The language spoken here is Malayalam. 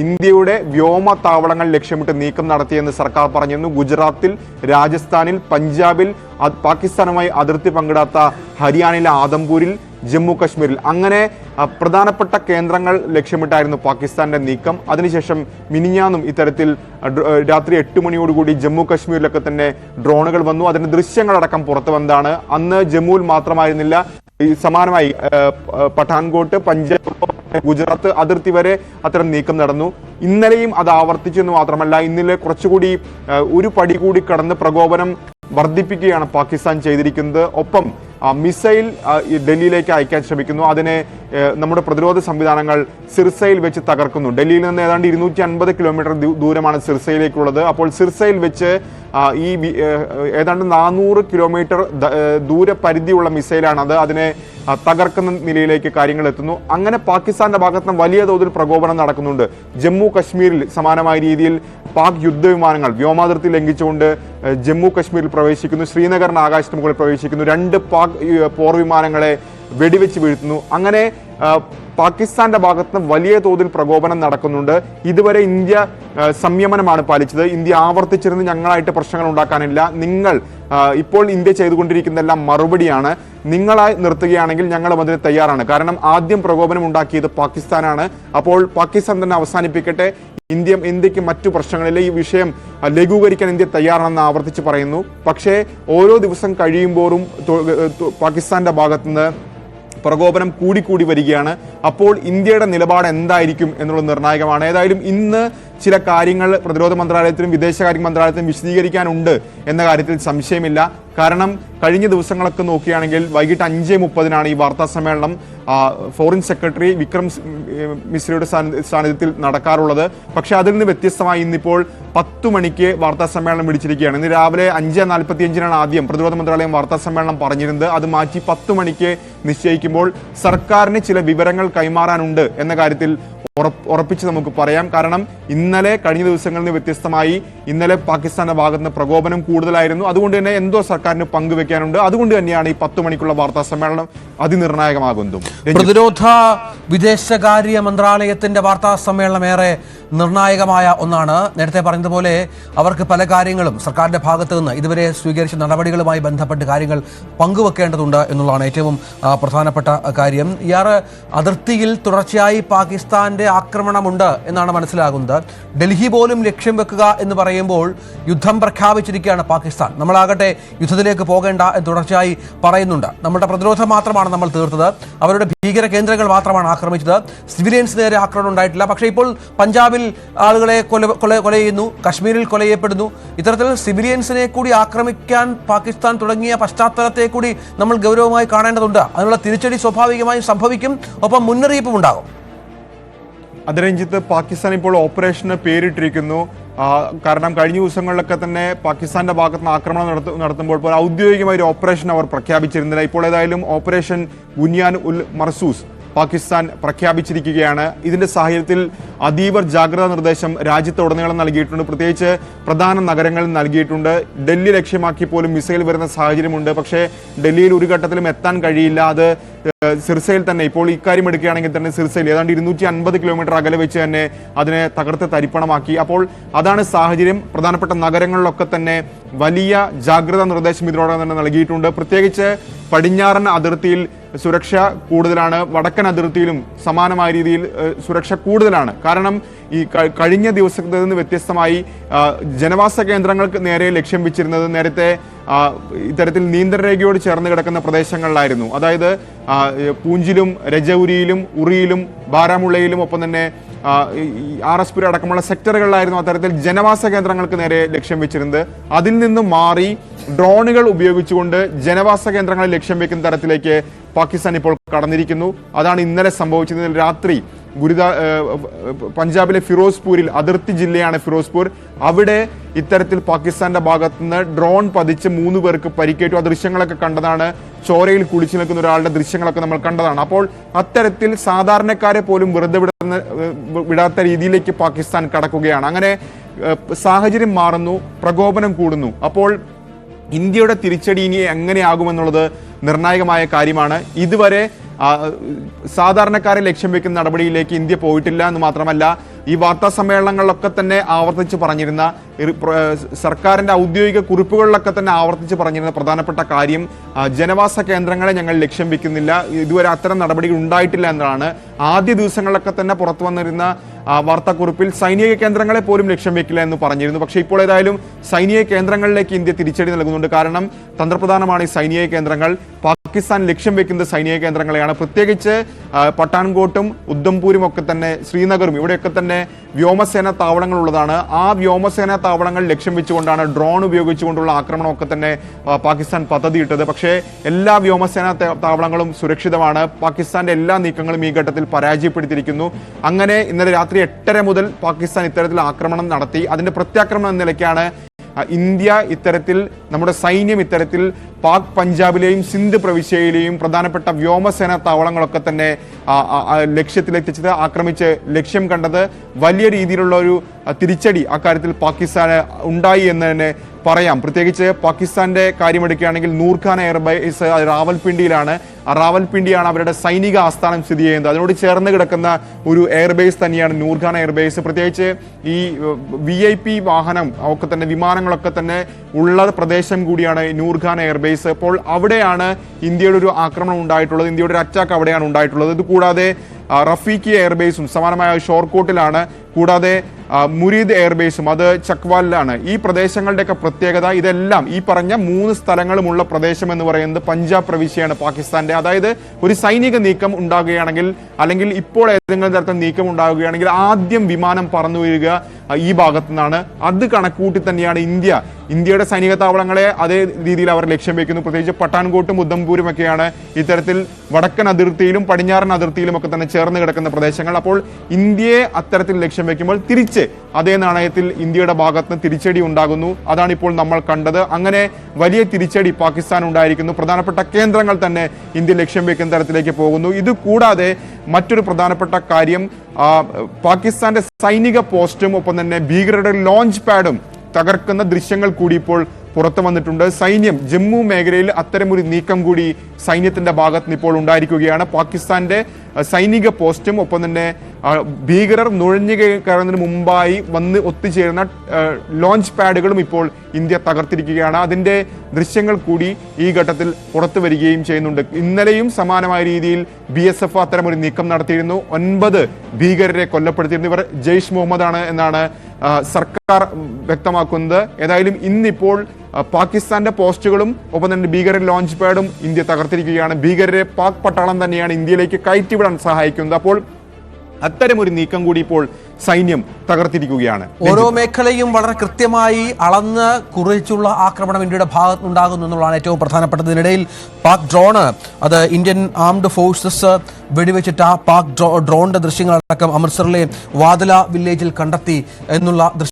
ഇന്ത്യയുടെ വ്യോമ താവളങ്ങൾ ലക്ഷ്യമിട്ട് നീക്കം നടത്തിയെന്ന് സർക്കാർ പറഞ്ഞിരുന്നു. ഗുജറാത്തിൽ രാജസ്ഥാനിൽ പഞ്ചാബിൽ പാകിസ്ഥാനുമായി അതിർത്തി പങ്കിടാത്ത ഹരിയാനയിലെ ആദംപൂരിൽ ജമ്മു കശ്മീരിൽ അങ്ങനെ പ്രധാനപ്പെട്ട കേന്ദ്രങ്ങൾ ലക്ഷ്യമിട്ടായിരുന്നു പാകിസ്ഥാന്റെ നീക്കം. അതിനുശേഷം മിനിഞ്ഞാന്നും ഇത്തരത്തിൽ രാത്രി എട്ട് മണിയോടുകൂടി ജമ്മു കശ്മീരിലൊക്കെ തന്നെ ഡ്രോണുകൾ വന്നു. അതിന്റെ ദൃശ്യങ്ങളടക്കം പുറത്തു വന്നതാണ്. അന്ന് ജമ്മുവിൽ മാത്രമായിരുന്നില്ല. സമാനമായി പഠാൻകോട്ട് പഞ്ചാബ് ഗുജറാത്ത് അതിർത്തി വരെ അത്തരം നീക്കം നടന്നു. ഇന്നലെയും അത് ആവർത്തിച്ചു എന്ന് മാത്രമല്ല ഇന്നലെ കുറച്ചുകൂടി ഒരു പടി കൂടി കടന്ന് പ്രകോപനം വർദ്ധിപ്പിക്കുകയാണ് പാകിസ്ഥാൻ ചെയ്തിരിക്കുന്നത്. ഒപ്പം മിസൈൽ ഡൽഹിയിലേക്ക് അയക്കാൻ ശ്രമിക്കുന്നു. അതിനെ നമ്മുടെ പ്രതിരോധ സംവിധാനങ്ങൾ സിർസയിൽ വെച്ച് തകർക്കുന്നു. ഡൽഹിയിൽ നിന്ന് ഏതാണ്ട് ഇരുന്നൂറ്റി അൻപത് കിലോമീറ്റർ ദൂരമാണ് സിർസയിലേക്കുള്ളത്. അപ്പോൾ സിർസയിൽ വെച്ച് ഈ ഏതാണ്ട് നാനൂറ് കിലോമീറ്റർ ദൂരപരിധിയുള്ള മിസൈലാണത് മിസൈലാണ് അത്. അതിനെ തകർക്കുന്ന നിലയിലേക്ക് കാര്യങ്ങൾ എത്തുന്നു. അങ്ങനെ പാകിസ്ഥാന്റെ ഭാഗത്ത് നിന്ന് വലിയ തോതിൽ പ്രകോപനം നടക്കുന്നുണ്ട്. ജമ്മു കശ്മീരിൽ സമാനമായ രീതിയിൽ പാക് യുദ്ധവിമാനങ്ങൾ വ്യോമാതിർത്തി ലംഘിച്ചുകൊണ്ട് ജമ്മു കശ്മീരിൽ പ്രവേശിക്കുന്നു. ശ്രീനഗറിന് ആകാശത്തിന് മുകളിൽ പ്രവേശിക്കുന്നു. രണ്ട് പാക് ഈ, പോർ വിമാനങ്ങളെ വെടിവെച്ച് വീഴ്ത്തുന്നു. അങ്ങനെ പാകിസ്ഥാന്റെ ഭാഗത്ത് വലിയ തോതിൽ പ്രകോപനം നടക്കുന്നുണ്ട്. ഇതുവരെ ഇന്ത്യ സംയമനമാണ് പാലിച്ചത്. ഇന്ത്യ ആവർത്തിച്ചിരുന്ന് ഞങ്ങളായിട്ട് പ്രശ്നങ്ങൾ ഉണ്ടാക്കാനില്ല. നിങ്ങൾ ഇപ്പോൾ ഇന്ത്യ ചെയ്തുകൊണ്ടിരിക്കുന്നതെല്ലാം മറുപടിയാണ്. നിങ്ങളായി നിർത്തുകയാണെങ്കിൽ ഞങ്ങളും അതിന് തയ്യാറാണ്. കാരണം ആദ്യം പ്രകോപനം ഉണ്ടാക്കിയത് പാകിസ്ഥാനാണ്. അപ്പോൾ പാകിസ്ഥാൻ തന്നെ അവസാനിപ്പിക്കട്ടെ. ഇന്ത്യ ഇന്ത്യയ്ക്ക് മറ്റു പ്രശ്നങ്ങളിലെ ഈ വിഷയം ലഘൂകരിക്കാൻ ഇന്ത്യ തയ്യാറാണെന്ന് ആവർത്തിച്ച് പറയുന്നു. പക്ഷേ ഓരോ ദിവസം കഴിയുമ്പോഴും പാകിസ്ഥാന്റെ ഭാഗത്തുനിന്ന് പ്രകോപനം കൂടിക്കൂടി വരികയാണ്. അപ്പോൾ ഇന്ത്യയുടെ നിലപാട് എന്തായിരിക്കും എന്നുള്ളത് നിർണായകമാണ്. ഏതായാലും ഇന്ന് ചില കാര്യങ്ങൾ പ്രതിരോധ മന്ത്രാലയത്തിനും വിദേശകാര്യ മന്ത്രാലയത്തിനും വിശദീകരിക്കാനുണ്ട് എന്ന കാര്യത്തിൽ സംശയമില്ല. കാരണം കഴിഞ്ഞ ദിവസങ്ങളൊക്കെ നോക്കുകയാണെങ്കിൽ വൈകിട്ട് അഞ്ച് മുപ്പതിനാണ് ഈ വാർത്താ സമ്മേളനം ഫോറിൻ സെക്രട്ടറി വിക്രം മിശ്രയുടെ സാന്നിധ്യത്തിൽ നടക്കാറുള്ളത്. പക്ഷെ അതിൽ നിന്ന് വ്യത്യസ്തമായി ഇന്നിപ്പോൾ പത്തു മണിക്ക് വാർത്താ സമ്മേളനം വിളിച്ചിരിക്കുകയാണ്. ഇന്ന് രാവിലെ അഞ്ച് നാൽപ്പത്തി അഞ്ചിനാണ് ആദ്യം പ്രതിരോധ മന്ത്രാലയം വാർത്താ സമ്മേളനം പറഞ്ഞിരുന്നത്. അത് മാറ്റി പത്തു മണിക്ക് നിശ്ചയിക്കുമ്പോൾ സർക്കാരിന് ചില വിവരങ്ങൾ കൈമാറാനുണ്ട് എന്ന കാര്യത്തിൽ ഉറപ്പിച്ച് നമുക്ക് പറയാം. കാരണം ഇന്നലെ കഴിഞ്ഞ ദിവസങ്ങളിൽ നിന്ന് വ്യത്യസ്തമായി ഇന്നലെ പാകിസ്ഥാന്റെ ഭാഗത്ത് നിന്ന് പ്രകോപനം കൂടുതലായിരുന്നു. അതുകൊണ്ട് തന്നെ എന്തോ സർക്കാരിന് പങ്കുവെക്കാനുണ്ട്. അതുകൊണ്ട് തന്നെയാണ് ഈ പത്ത് മണിക്കുള്ള വാർത്താ സമ്മേളനം അതിനിർണായകമാകുന്നതും. പ്രതിരോധ വിദേശകാര്യ മന്ത്രാലയത്തിന്റെ വാർത്താ സമ്മേളനം ഏറെ നിർണായകമായ ഒന്നാണ്. നേരത്തെ പറഞ്ഞതുപോലെ അവർക്ക് പല കാര്യങ്ങളും സർക്കാരിന്റെ ഭാഗത്തു നിന്ന് ഇതുവരെ സ്വീകരിച്ച നടപടികളുമായി ബന്ധപ്പെട്ട് കാര്യങ്ങൾ പങ്കുവെക്കേണ്ടതുണ്ട് എന്നുള്ളതാണ് ഏറ്റവും പ്രധാനപ്പെട്ട കാര്യം. ഇയാർ അതിർത്തിയിൽ തുടർച്ചയായി പാകിസ്ഥാന്റെ ആക്രമണമുണ്ട് എന്നാണ് മനസ്സിലാകുന്നത്. ഡൽഹി പോലും ലക്ഷ്യം വെക്കുക എന്ന് പറയുമ്പോൾ യുദ്ധം പ്രഖ്യാപിച്ചിരിക്കുകയാണ് പാകിസ്ഥാൻ. നമ്മളാകട്ടെ യുദ്ധത്തിലേക്ക് പോകേണ്ട എന്ന് തുടർച്ചയായി പറയുന്നുണ്ട്. നമ്മുടെ പ്രതിരോധം മാത്രമാണ് നമ്മൾ തീർത്തത്. അവരുടെ ഭീകര കേന്ദ്രങ്ങൾ മാത്രമാണ് ആക്രമിച്ചത്. സിവിലിയൻസ് നേരെ ആക്രമണം ഉണ്ടായിട്ടില്ല. പക്ഷേ ഇപ്പോൾ പഞ്ചാബിൽ ആളുകളെ കൊല കൊല കൊല ചെയ്യുന്നു കശ്മീരിൽ കൊല ചെയ്യപ്പെടുന്നു ഇത്തരത്തിൽ സിവിലിയൻസിനെ കൂടി ആക്രമിക്കാൻ പാകിസ്ഥാൻ തുടങ്ങിയ പശ്ചാത്തലത്തെ കൂടി നമ്മൾ ഗൗരവമായി കാണേണ്ടതുണ്ട്. അതിനുള്ള തിരിച്ചടി സ്വാഭാവികമായും സംഭവിക്കും. ഒപ്പം മുന്നറിയിപ്പും ഉണ്ടാകും. അത് രഞ്ജിത്ത് പാകിസ്ഥാൻ ഇപ്പോൾ ഓപ്പറേഷന് പേരിട്ടിരിക്കുന്നു. കാരണം കഴിഞ്ഞ ദിവസങ്ങളിലൊക്കെ തന്നെ പാകിസ്ഥാന്റെ ഭാഗത്ത് നിന്ന് ആക്രമണം നടത്തു നടത്തുമ്പോൾ ഔദ്യോഗികമായ ഒരു ഓപ്പറേഷൻ അവർ പ്രഖ്യാപിച്ചിരുന്നില്ല. ഇപ്പോൾ ഏതായാലും ഓപ്പറേഷൻ ബുനിയാൻ ഉൽ മർസൂസ് പാകിസ്ഥാൻ പ്രഖ്യാപിച്ചിരിക്കുകയാണ്. ഇതിന്റെ സാഹചര്യത്തിൽ അതീവ ജാഗ്രതാ നിർദ്ദേശം രാജ്യത്തുടനീളം നൽകിയിട്ടുണ്ട്. പ്രത്യേകിച്ച് പ്രധാന നഗരങ്ങളിൽ നൽകിയിട്ടുണ്ട്. ഡൽഹി ലക്ഷ്യമാക്കി പോലും മിസൈൽ വരുന്ന സാഹചര്യമുണ്ട്. പക്ഷേ ഡൽഹിയിൽ ഒരു ഘട്ടത്തിലും എത്താൻ കഴിയില്ല. അത് സിർസയിൽ തന്നെ ഇപ്പോൾ ഇക്കാര്യം എടുക്കുകയാണെങ്കിൽ തന്നെ സിർസയിൽ ഏതാണ്ട് ഇരുന്നൂറ്റി അൻപത് കിലോമീറ്റർ അകലെ വെച്ച് തന്നെ അതിനെ തകർത്ത് തരിപ്പണമാക്കി. അപ്പോൾ അതാണ് സാഹചര്യം. പ്രധാനപ്പെട്ട നഗരങ്ങളിലൊക്കെ തന്നെ വലിയ ജാഗ്രതാ നിർദ്ദേശം ഇതിനോടകം തന്നെ നൽകിയിട്ടുണ്ട്. പ്രത്യേകിച്ച് പടിഞ്ഞാറൻ അതിർത്തിയിൽ സുരക്ഷ കൂടുതലാണ് വടക്കൻ അതിർത്തിയിലും സമാനമായ രീതിയിൽ സുരക്ഷ കൂടുതലാണ്. കാരണം ഈ കഴിഞ്ഞ ദിവസത്തിൽ നിന്ന് വ്യത്യസ്തമായി ജനവാസ കേന്ദ്രങ്ങൾക്ക് നേരെ ലക്ഷ്യം വെച്ചിരുന്നത് നേരത്തെ ഇത്തരത്തിൽ നിയന്ത്രണരേഖയോട് ചേർന്ന് കിടക്കുന്ന പ്രദേശങ്ങളിലായിരുന്നു. അതായത് പൂഞ്ചിലും രജൌരിയിലും ഉറിയിലും ബാരാമുള്ളയിലും ഒപ്പം തന്നെ ആർ എസ് പുര അടക്കമുള്ള സെക്ടറുകളിലായിരുന്നു അത്തരത്തിൽ ജനവാസ കേന്ദ്രങ്ങൾക്ക് നേരെ ലക്ഷ്യം വെച്ചിരുന്നത്. അതിൽ നിന്നും മാറി ഡ്രോണുകൾ ഉപയോഗിച്ചുകൊണ്ട് ജനവാസ കേന്ദ്രങ്ങളെ ലക്ഷ്യം വെക്കുന്ന തരത്തിലേക്ക് പാകിസ്ഥാൻ ഇപ്പോൾ കടന്നിരിക്കുന്നു. അതാണ് ഇന്നലെ സംഭവിച്ചത്. രാത്രി ഗുരുത പഞ്ചാബിലെ ഫിറോസ്പൂരിൽ അതിർത്തി ജില്ലയാണ് ഫിറോസ്പൂർ. അവിടെ ഇത്തരത്തിൽ പാകിസ്ഥാന്റെ ഭാഗത്തുനിന്ന് ഡ്രോൺ പതിച്ച് മൂന്ന് പേർക്ക് പരിക്കേറ്റു. ആ ദൃശ്യങ്ങളൊക്കെ കണ്ടതാണ്. ചോരയിൽ കുളിച്ചു നിൽക്കുന്ന ഒരാളുടെ ദൃശ്യങ്ങളൊക്കെ നമ്മൾ കണ്ടതാണ്. അപ്പോൾ അത്തരത്തിൽ സാധാരണക്കാരെ പോലും വെറുതെ വിടുന്ന വിടാത്ത രീതിയിലേക്ക് പാകിസ്ഥാൻ കടക്കുകയാണ്. അങ്ങനെ സാഹചര്യം മാറുന്നു പ്രകോപനം കൂടുന്നു. അപ്പോൾ ഇന്ത്യയുടെ തിരിച്ചടി ഇനി എങ്ങനെയാകുമെന്നുള്ളത് നിർണായകമായ കാര്യമാണ്. ഇതുവരെ സാധാരണക്കാരെ ലക്ഷ്യം വെക്കുന്ന നടപടിയിലേക്ക് ഇന്ത്യ പോയിട്ടില്ല എന്ന് മാത്രമല്ല ഈ വാർത്താ സമ്മേളനങ്ങളിലൊക്കെ തന്നെ ആവർത്തിച്ച് പറഞ്ഞിരുന്ന സർക്കാരിന്റെ ഔദ്യോഗിക കുറിപ്പുകളിലൊക്കെ തന്നെ ആവർത്തിച്ച് പറഞ്ഞിരുന്ന പ്രധാനപ്പെട്ട കാര്യം ജനവാസ കേന്ദ്രങ്ങളെ ഞങ്ങൾ ലക്ഷ്യം വെക്കുന്നില്ല ഇതുവരെ അത്തരം നടപടികൾ ഉണ്ടായിട്ടില്ല എന്നതാണ്. ആദ്യ ദിവസങ്ങളിലൊക്കെ തന്നെ പുറത്തു വന്നിരുന്ന വാർത്താക്കുറിപ്പിൽ സൈനിക കേന്ദ്രങ്ങളെ പോലും ലക്ഷ്യം വെക്കില്ല എന്ന് പറഞ്ഞിരുന്നു. പക്ഷേ ഇപ്പോൾ ഏതായാലും സൈനിക കേന്ദ്രങ്ങളിലേക്ക് ഇന്ത്യ തിരിച്ചടി നൽകുന്നുണ്ട്. കാരണം തന്ത്രപ്രധാനമാണ് ഈ സൈനിക കേന്ദ്രങ്ങൾ. പാകിസ്ഥാൻ ലക്ഷ്യം വെക്കുന്ന സൈനിക കേന്ദ്രങ്ങളെയാണ്. പ്രത്യേകിച്ച് പട്ടാൻകോട്ടും ഉദ്ധംപൂരും ഒക്കെ തന്നെ ശ്രീനഗറും ഇവിടെയൊക്കെ തന്നെ വ്യോമസേന താവളങ്ങൾ ഉള്ളതാണ് ആ വ്യോമസേന താവളങ്ങൾ ലക്ഷ്യം വെച്ചുകൊണ്ടാണ് ഡ്രോൺ ഉപയോഗിച്ചുകൊണ്ടുള്ള ആക്രമണമൊക്കെ തന്നെ പാകിസ്ഥാൻ പദ്ധതിയിട്ടത്. പക്ഷേ എല്ലാ വ്യോമസേന താവളങ്ങളും സുരക്ഷിതമാണ്. പാകിസ്ഥാന്റെ എല്ലാ നീക്കങ്ങളും ഈ ഘട്ടത്തിൽ പരാജയപ്പെടുത്തിയിരിക്കുന്നു. അങ്ങനെ ഇന്നലെ രാത്രി എട്ടര മുതൽ പാകിസ്ഥാൻ ഇത്തരത്തിൽ ആക്രമണം നടത്തി. അതിന്റെ പ്രത്യാക്രമണം എന്ന നിലയ്ക്കാണ് ഇന്ത്യ ഇത്തരത്തിൽ നമ്മുടെ സൈന്യം ഇത്തരത്തിൽ പാക് പഞ്ചാബിലെയും സിന്ധ് പ്രവിശ്യയിലെയും പ്രധാനപ്പെട്ട വ്യോമസേന താവളങ്ങളൊക്കെ തന്നെ ലക്ഷ്യത്തിലെത്തിച്ചത് ആക്രമിച്ച് ലക്ഷ്യം കണ്ടത് വലിയ രീതിയിലുള്ള ഒരു തിരിച്ചടി അക്കാര്യത്തിൽ പാകിസ്ഥാന് ഉണ്ടായി എന്ന് തന്നെ പറയാം. പ്രത്യേകിച്ച് പാകിസ്ഥാന്റെ കാര്യമെടുക്കുകയാണെങ്കിൽ നൂർഖാൻ എയർബേസ് റാവൽപിണ്ടിയിലാണ് റാവൽപിണ്ടിയാണ് അവരുടെ സൈനിക ആസ്ഥാനം സ്ഥിതി ചെയ്യുന്നത്. അതിനോട് ചേർന്ന് കിടക്കുന്ന ഒരു എയർബേസ് തന്നെയാണ് നൂർഖാൻ എയർബേസ് പ്രത്യേകിച്ച് ഈ വി ഐ പി വാഹനം ഒക്കെ തന്നെ വിമാനങ്ങളൊക്കെ തന്നെ ഉള്ള പ്രദേശം കൂടിയാണ് നൂർഖാൻ എയർബേസ് അപ്പോൾ അവിടെയാണ് ഇന്ത്യയുടെ ഒരു ആക്രമണം ഉണ്ടായിട്ടുള്ളത്. ഇന്ത്യയുടെ ഒരു അറ്റാക്ക് അവിടെയാണ് ഉണ്ടായിട്ടുള്ളത്. ഇത് കൂടാതെ ആ, റഫീഖി എയർബേസും സമാനമായ ഷോർക്കോട്ടിലാണ്. കൂടാതെ മുരീദ് എയർബേസും അത് ചക്വാലിലാണ്. ഈ പ്രദേശങ്ങളുടെയൊക്കെ പ്രത്യേകത ഇതെല്ലാം ഈ പറഞ്ഞ മൂന്ന് സ്ഥലങ്ങളുമുള്ള പ്രദേശം എന്ന് പറയുന്നത് പഞ്ചാബ് പ്രവിശ്യയാണ് പാകിസ്ഥാന്റെ അതായത് ഒരു സൈനിക നീക്കം ഉണ്ടാകുകയാണെങ്കിൽ അല്ലെങ്കിൽ ഇപ്പോൾ ഏതെങ്കിലും തരത്തിൽ നീക്കം ഉണ്ടാകുകയാണെങ്കിൽ ആദ്യം വിമാനം പറന്നു വീഴുക ആ, ഈ ഭാഗത്തു നിന്നാണ് അത് കണക്കൂട്ടി തന്നെയാണ് ഇന്ത്യ. ഇന്ത്യയുടെ സൈനിക താവളങ്ങളെ അതേ രീതിയിൽ അവർ ലക്ഷ്യം വയ്ക്കുന്നു പ്രത്യേകിച്ച് പട്ടാൻകോട്ടും ഉദ്ധംപൂരും ഒക്കെയാണ് ഇത്തരത്തിൽ വടക്കൻ അതിർത്തിയിലും പടിഞ്ഞാറൻ അതിർത്തിയിലും ഒക്കെ തന്നെ ചേർന്ന് കിടക്കുന്ന പ്രദേശങ്ങൾ. അപ്പോൾ ഇന്ത്യയെ അത്തരത്തിൽ ലക്ഷ്യം വയ്ക്കുമ്പോൾ തിരിച്ച് അതേ നാണയത്തിൽ ഇന്ത്യയുടെ ഭാഗത്ത് തിരിച്ചടി ഉണ്ടാകുന്നു. അതാണ് ഇപ്പോൾ നമ്മൾ കണ്ടത്. അങ്ങനെ വലിയ തിരിച്ചടി പാകിസ്ഥാൻ ഉണ്ടായിരിക്കുന്നു. പ്രധാനപ്പെട്ട കേന്ദ്രങ്ങൾ തന്നെ ഇന്ത്യ ലക്ഷ്യം വയ്ക്കുന്ന തരത്തിലേക്ക് പോകുന്നു. ഇത് കൂടാതെ മറ്റൊരു പ്രധാനപ്പെട്ട കാര്യം പാകിസ്ഥാന്റെ സൈനിക പോസ്റ്റും ഒപ്പം തന്നെ ഭീകരരുടെ ലോഞ്ച് പാഡും തകർക്കുന്ന ദൃശ്യങ്ങൾ കൂടി ഇപ്പോൾ പുറത്തു വന്നിട്ടുണ്ട്. സൈന്യം ജമ്മു മേഖലയിൽ അത്തരമൊരു നീക്കം കൂടി സൈന്യത്തിന്റെ ഭാഗത്ത് നിന്ന് ഇപ്പോൾ ഉണ്ടായിരിക്കുകയാണ്. പാകിസ്ഥാന്റെ സൈനിക പോസ്റ്റും ഒപ്പം തന്നെ ഭീകരർ നുഴഞ്ഞു കയറുന്നതിന് മുമ്പായി വന്ന് ഒത്തുചേരുന്ന ലോഞ്ച് പാഡുകളും ഇപ്പോൾ ഇന്ത്യ തകർത്തിരിക്കുകയാണ്. അതിന്റെ ദൃശ്യങ്ങൾ കൂടി ഈ ഘട്ടത്തിൽ പുറത്തു വരികയും ചെയ്യുന്നുണ്ട്. ഇന്നലെയും സമാനമായ രീതിയിൽ ബി എസ് എഫ് അത്തരമൊരു നീക്കം നടത്തിയിരുന്നു. ഒൻപത് ഭീകരരെ കൊല്ലപ്പെടുത്തിയിരുന്നു. ഇവർ ജെയ്ഷ് മുഹമ്മദ് ആണ് എന്നാണ് സർക്കാർ വ്യക്തമാക്കുന്നത് ഏതായാലും ഇന്നിപ്പോൾ പാകിസ്ഥാന്റെ പോസ്റ്റുകളും ഒപ്പം തന്നെ ഭീകര ലോഞ്ച് പാഡും ഇന്ത്യ തകർത്തിരിക്കുകയാണ്. ഭീകരരെ പാക് പട്ടാളം തന്നെയാണ് ഇന്ത്യയിലേക്ക് കയറ്റിവിടാൻ സഹായിക്കുന്നത്. അപ്പോൾ അത്തരമൊരു നീക്കം കൂടി ഇപ്പോൾ സൈന്യം തകർത്തിരിക്കുകയാണ്. ഓരോ മേഖലയും വളരെ കൃത്യമായി അളന്ന് കുറിച്ചുള്ള ആക്രമണം ഇന്ത്യയുടെ ഭാഗത്ത് ഉണ്ടാകുന്നു എന്നുള്ളതാണ് ഏറ്റവും പ്രധാനപ്പെട്ടത്. ഇതിനിടയിൽ പാക് ഡ്രോണ് അത് ഇന്ത്യൻ ആംഡ് ഫോഴ്സസ് വെടിവെച്ചിട്ട് ആ പാക് ഡ്രോ ഡ്രോണിന്റെ ദൃശ്യങ്ങളടക്കം അമൃത്സറിലെ വാദല വില്ലേജിൽ കണ്ടെത്തി എന്നുള്ള ദൃശ്യം